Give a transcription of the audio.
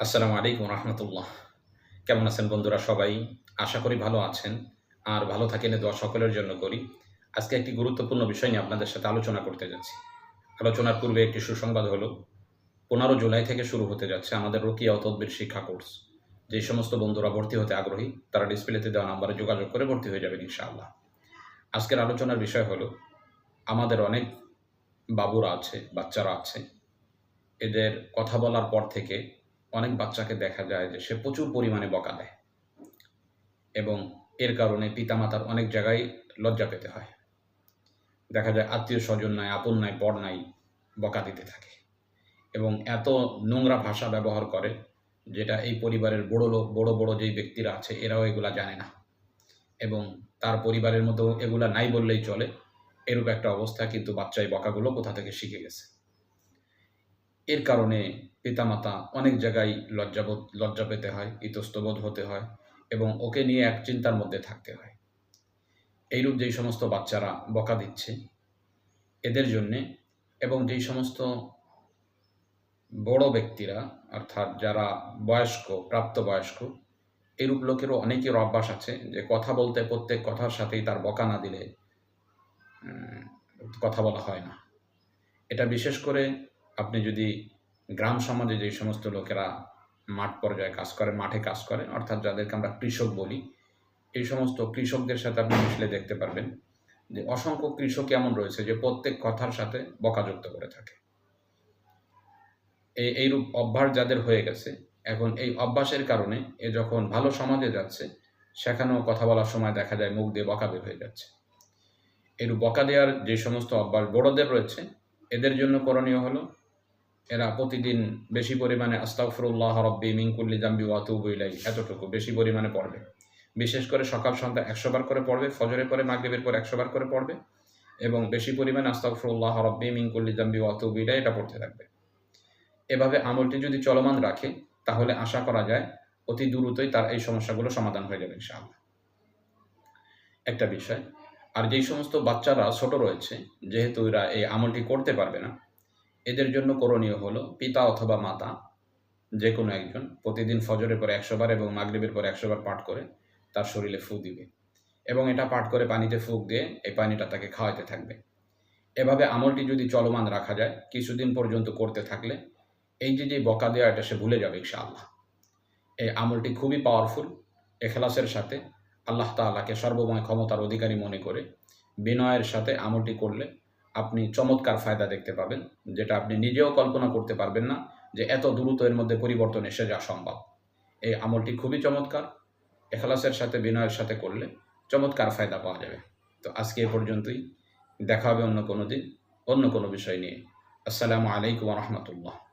আসসালামু আলাইকুম রহমতুল্লাহ। কেমন আছেন বন্ধুরা সবাই? আশা করি ভালো আছেন। আর ভালো থাকেন দোয়া সকলের জন্য করি। আজকে একটি গুরুত্বপূর্ণ বিষয় নিয়ে আপনাদের সাথে আলোচনা করতে যাচ্ছি। আলোচনার পূর্বে একটি সুসংবাদ হলো, পনেরো জুলাই থেকে শুরু হতে যাচ্ছে আমাদের রকিয়া ও তদ্বির শিক্ষা কোর্স। যে সমস্ত বন্ধুরা ভর্তি হতে আগ্রহী, তারা ডিসপ্লেতে দেওয়া নাম্বারে যোগাযোগ করে ভর্তি হয়ে যাবেন ইনশাআল্লাহ। আজকের আলোচনার বিষয় হলো, আমাদের অনেক বাবুরা আছে, বাচ্চারা আছে, এদের কথা বলার পর থেকে অনেক বাচ্চাকে দেখা যায় যে সে প্রচুর পরিমাণে বকা দেয়। এবং এর কারণে পিতামাতার অনেক জায়গায় লজ্জা পেতে হয়। দেখা যায় আত্মীয় স্বজন নাই, আপন নাই পর নাই বকা দিতে থাকে। এবং এত নোংরা ভাষা ব্যবহার করে যেটা এই পরিবারের বড় লোক, বড় বড় যেই ব্যক্তিরা আছে, এরাও এগুলা জানে না। এবং তার পরিবারের মতো এগুলা নাই বললেই চলে। এরূপ একটা অবস্থা কিন্তু বাচ্চা এই বকাগুলো কোথা থেকে শিখে গেছে। এর কারণে পিতামাতা অনেক জায়গায় লজ্জাবোধ, লজ্জা পেতে হয় ইতস্তবোধ হতে হয় এবং ওকে নিয়ে এক চিন্তার মধ্যে থাকতে হয়। এইরূপ যেই সমস্ত বাচ্চারা বকা দিচ্ছে এদের জন্যে এবং যেই সমস্ত বড় ব্যক্তিরা, অর্থাৎ যারা বয়স্ক, প্রাপ্তবয়স্ক, এরূপ লোকেরও অনেকের অভ্যাস আছে যে কথা বলতে, প্রত্যেক কথার সাথেই তার বকা না দিলে কথা বলা হয় না। এটা বিশেষ করে আপনি যদি গ্রাম সমাজে যে সমস্ত লোকেরা মাঠ পর্যায়ে কাজ করে, মাঠে কাজ করে, অর্থাৎ যাদেরকে আমরা কৃষক বলি, এই সমস্ত কৃষকদের সাথে আপনি মিশলে দেখতে পারবেন যে অসংখ্য কৃষক এমন রয়েছে যে প্রত্যেক কথার সাথে বকাযুক্ত করে থাকে। এই এইরূপ অভ্যাস যাদের হয়ে গেছে, এখন এই অভ্যাসের কারণে এ যখন ভালো সমাজে যাচ্ছে, সেখানেও কথা বলার সময় দেখা যায় মুখ দিয়ে বকা বের হয়ে যাচ্ছে। এরূপ বকা দেওয়ার যে সমস্ত অভ্যাস বড়দের রয়েছে, এদের জন্য করণীয় হলো এরা প্রতিদিন বেশি পরিমাণে আস্তাগফিরুল্লাহ রব্বি মিনকুল্লি জাম্বি ওয়াতুবু ইলাই এতটুকু বেশি পরিমাণে পড়বে। বিশেষ করে সকাল সন্ধ্যা একশো বার করে পড়বে, ফজরের পরে মাগরিবের পর একশো বার করে পড়বে এবং বেশি পরিমাণে আস্তাগফিরুল্লাহ রব্বি মিনকুল্লি জাম্বি ওয়াতুবু ইলাই এটা পড়তে থাকবে। এভাবে আমলটি যদি চলমান রাখে, তাহলে আশা করা যায় অতি দ্রুতই তার এই সমস্যাগুলো সমাধান হয়ে যাবে ইনশাআল্লাহ। একটা বিষয়, আর যেই সমস্ত বাচ্চারা ছোট রয়েছে, যেহেতু এরা এই আমলটি করতে পারবে না এদের জন্য করণীয় হলো পিতা অথবা মাতা যে কোনো একজন, প্রতিদিন ফজরের পর একশো বার এবং মাগরিবের পর একশো বার পাঠ করে তার শরীরে ফু দিবে এবং এটা পাঠ করে পানিতে ফুক দিয়ে এই পানিটা তাকে খাওয়াতে থাকবে। এভাবে আমলটি যদি চলমান রাখা যায়, কিছুদিন পর্যন্ত করতে থাকলে এই যে যে বকা দেওয়া, এটা সে ভুলে যাবে ইনশাআল্লাহ। এই আমলটি খুবই পাওয়ারফুল এখলাসের সাথে আল্লাহ তাআলাকে সর্বময় ক্ষমতার অধিকারী মনে করে বিনয়ের সাথে আমলটি করলে আপনি চমৎকার ফায়দা দেখতে পাবেন, যেটা আপনি নিজেও কল্পনা করতে পারবেন না যে এত দ্রুত এর মধ্যে পরিবর্তন এসে যাওয়া সম্ভব। এই আমলটি খুবই চমৎকার, এখলাসের সাথে, বিনয়ের সাথে করলে চমৎকার ফায়দা পাওয়া যাবে। তো আজকে এ পর্যন্তই, দেখা হবে অন্য কোনো দিন, অন্য কোনো বিষয় নিয়ে। আসসালামু আলাইকুম রহমতুল্লাহ।